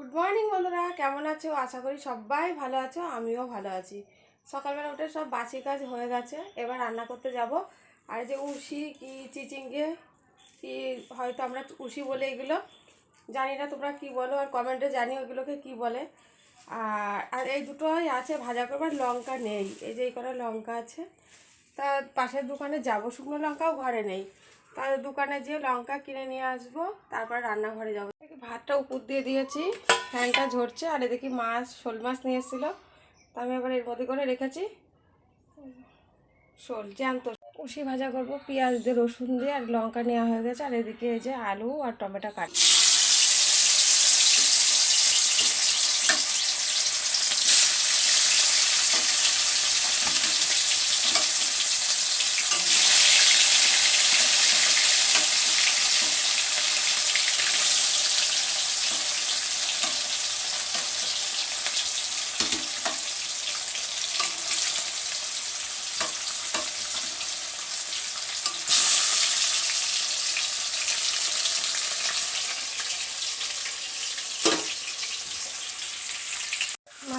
Good morning বন্ধুরা। কেমন আছো? আশা করি সবাই ভালো আছো, আমিও ভালো আছি। সকালবেলা উঠে সব বাসি কাজ হয়ে গেছে, এবার রান্না করতে যাব। আর যে উষি কি চিচিঙ্গে, কি হয়তো আমরা উষি বলে এগুলো, জানি না তোমরা কি বলো, আর কমেন্টে জানি ওগুলোকে কি বলে। আর আর এই দুটোই আছে ভাজা করবার লঙ্কা নেই। এই যে এই কটা লঙ্কা আছে, তা পাশের দোকানে যাব। শুকনো লঙ্কাও ঘরে নেই। তার দোকানে যেয়ে লঙ্কা কিনে নিয়ে আসব, তারপরে রান্নাঘরে যাব। ভাতটা উপর দিয়ে দিয়েছি, ফ্যানটা ঝরছে, আর এদিকে মাছ, শোল মাছ নিয়ে এসেছিল। তা আমি এবার এর মধ্যে করে রেখেছি। শোল জ্যান্ত। উষি ভাজা করব, পেঁয়াজ দিয়ে রসুন দিয়ে, আর লঙ্কা নেওয়া হয়ে গেছে, আর এদিকে এই যে আলু আর টমেটো কাট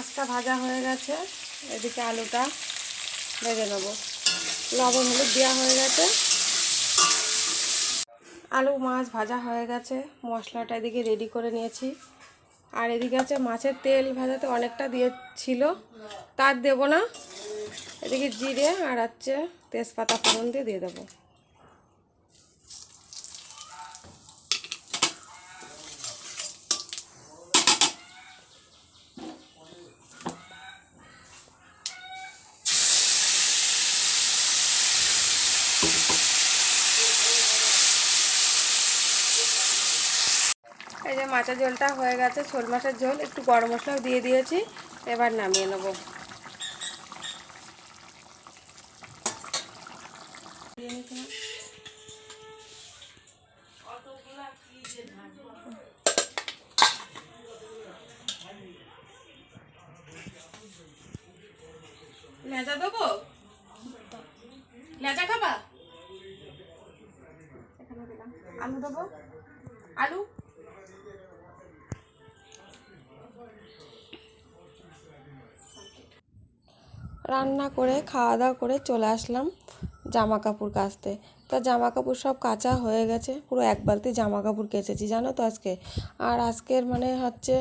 মাছটা ভাজা হয়ে গেছে। এদিকে আলুটা ভেজে নেব। লবণ হলুদ দেওয়া হয়ে গেছে। আলু, মাছ ভাজা হয়ে গেছে। মশলাটা এদিকে রেডি করে নিয়েছি। আর এদিকে আছে মাছের তেল ভাজাতে অনেকটা দিয়েছিল। তার দেব না। এদিকে জিরে আর হচ্ছে তেজপাতা ফোড়ন দিয়ে দিয়ে দেবো। এই যে মাছের ঝোলটা হয়ে গেছে ছোল মাছের ঝোল একটু গরম মশলাও দিয়ে দিয়েছি এবার নামিয়ে নেব। লেজা দেবো? লেজা খাবা? আলু দেবো? আলু? রান্না করে খাওয়া দাওয়া করে চলে আসলাম জামা কাপড় কাচতে। তা জামা কাপড় সব কাচা হয়ে গেছে। পুরো এক বালতি জামা কাপড় কেচেছি, জানো তো আজকে? আর আজকের মানে হচ্ছে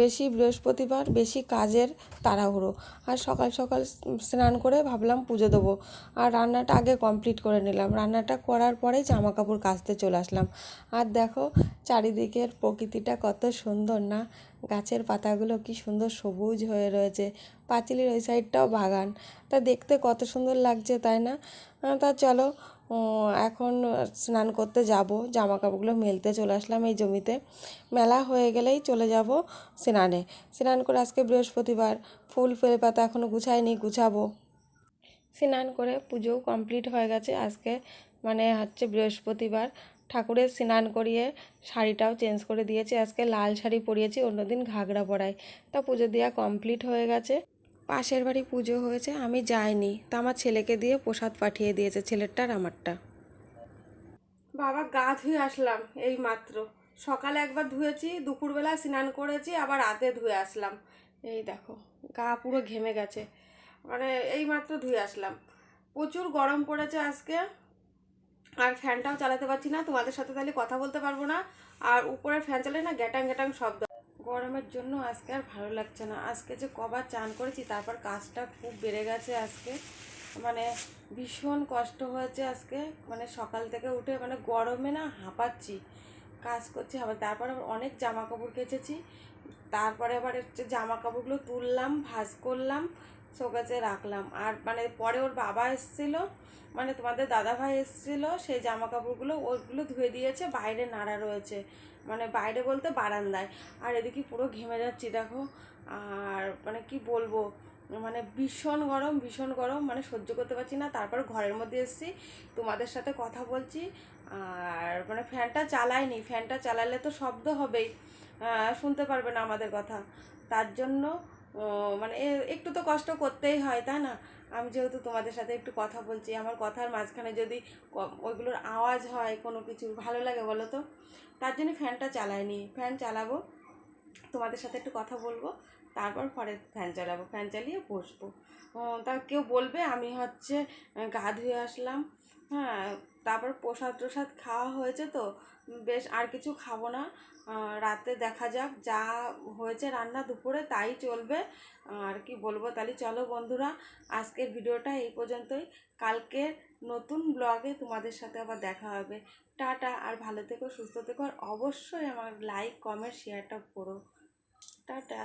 বেশি বৃহস্পতিবার, বেশি কাজের তাড়াহুড়ো। আর সকাল সকাল স্নান করে ভাবলাম পুজো দেবো। আর রান্নাটা আগে কমপ্লিট করে নিলাম। রান্নাটা করার পরেই জামা কাপড় কাচতে চলে আসলাম। আর দেখো, চারিদিকের প্রকৃতিটা কত সুন্দর না? গাছের পাতাগুলো কি সুন্দর সবুজ হয়ে রয়েছে। পাঁচিলের ওই সাইডটাও বাগান। তা দেখতে কত সুন্দর লাগছে, তাই না? তা চলো এখন স্নান করতে যাব জামা কাপড়গুলো মেলতে চলে আসলাম এই জমিতে। মেলা হয়ে গেলেই চলে যাব স্নানে। স্নান করে আজকে বৃহস্পতিবার, ফুল ফেলে পাতা এখনও গুছাইনি, গুছাবো। স্নান করে পুজোও কমপ্লিট হয়ে গেছে আজকে মানে হচ্ছে বৃহস্পতিবার। ঠাকুরের স্নান করিয়ে শাড়িটাও চেঞ্জ করে দিয়েছি। আজকে লাল শাড়ি পরিয়েছি, অন্যদিন ঘাগরা পরাই। তা পুজো দেওয়া কমপ্লিট হয়ে গেছে। পাশের বাড়ি পুজো হয়েছে, আমি যাইনি। তা আমার ছেলেকে দিয়ে প্রসাদ পাঠিয়ে দিয়েছে ছেলেরটা আর আমারটা। বাবা, গা ধুয়ে আসলাম এই মাত্র সকালে একবার ধুয়েছি, দুপুরবেলা স্নান করেছি, আবার রাতে ধুয়ে আসলাম। এই দেখো, গা পুরো ঘেমে গেছে। মানে এই মাত্র ধুয়ে আসলাম। প্রচুর গরম পড়েছে আজকে, আর ফ্যানটাও চালাতে পারছি না, তোমাদের সাথে তাহলে কথা বলতে পারব না। আর উপরের ফ্যান চালালে না গ্যাটাং গ্যাটাং শব্দ গরমের জন্য আজকে আর ভালো লাগছে না। আজকে যে কবার চান করেছি, তারপর কাজটা খুব বেড়ে গেছে আজকে। মানে ভীষণ কষ্ট হয়েছে আজকে। মানে সকাল থেকে উঠে মানে গরমে না হাঁপাচ্ছি, কাজ করছি আবার তারপরে অনেক জামা কাপড় কেচেছি। তারপরে আবার হচ্ছে জামা কাপড়গুলো তুললাম, ভাজ করলাম শোকাচে রাখলাম। আর মানে পরে ওর বাবা এসেছিল মানে তোমাদের দাদা ভাই এসেছিল, সেই জামা কাপড়গুলো ওগুলো ধুয়ে দিয়েছে, বাইরে নাড়া রয়েছে মানে বাইরে বলতে বারান্দায়। আর এদিকে পুরো ঘেমে যাচ্ছি, দেখো। আর মানে কি বলব মানে ভীষণ গরম ভীষণ গরম মানে সহ্য করতে পারছি না। তারপর ঘরের মধ্যে এসেছি, তোমাদের সাথে কথা বলছি। আর মানে ফ্যানটা চালাইনি, ফ্যানটা চালালে তো শব্দ হবেই শুনতে পারবে না আমাদের কথা। তার জন্য মানে একটু তো কষ্ট করতেই হয়, তাই না? আমি যেহেতু তোমাদের সাথে একটু কথা বলছি, আমার কথার মাঝখানে যদি ওইগুলোর আওয়াজ হয়, কোনো কিছু ভালো লাগে বলো তো? তার জন্য ফ্যানটা চালাইনি ফ্যান চালাবো, তোমাদের সাথে একটু কথা বলব, তারপর পরে ফ্যান চালাবো, ফ্যান চালিয়ে বসবো। তা কেউ বলবে, আমি হচ্ছে গা ধুয়ে আসলাম হ্যাঁ তারপর প্রসাদ টসাদ খাওয়া হয়েছে তো, বেশ আর কিছু খাব না। রাতে দেখা যাক যা হয়েছে রান্না দুপুরে তাই চলবে। আর কি বলব তাহলে চলো বন্ধুরা, আজকের ভিডিওটা এই পর্যন্তই। কালকে নতুন ব্লগে তোমাদের সাথে আবার দেখা হবে। টাটা, আর ভালো থেকো, সুস্থ থেকো, আর অবশ্যই আমার লাইক, কমেন্ট, শেয়ারটা করো। টাটা।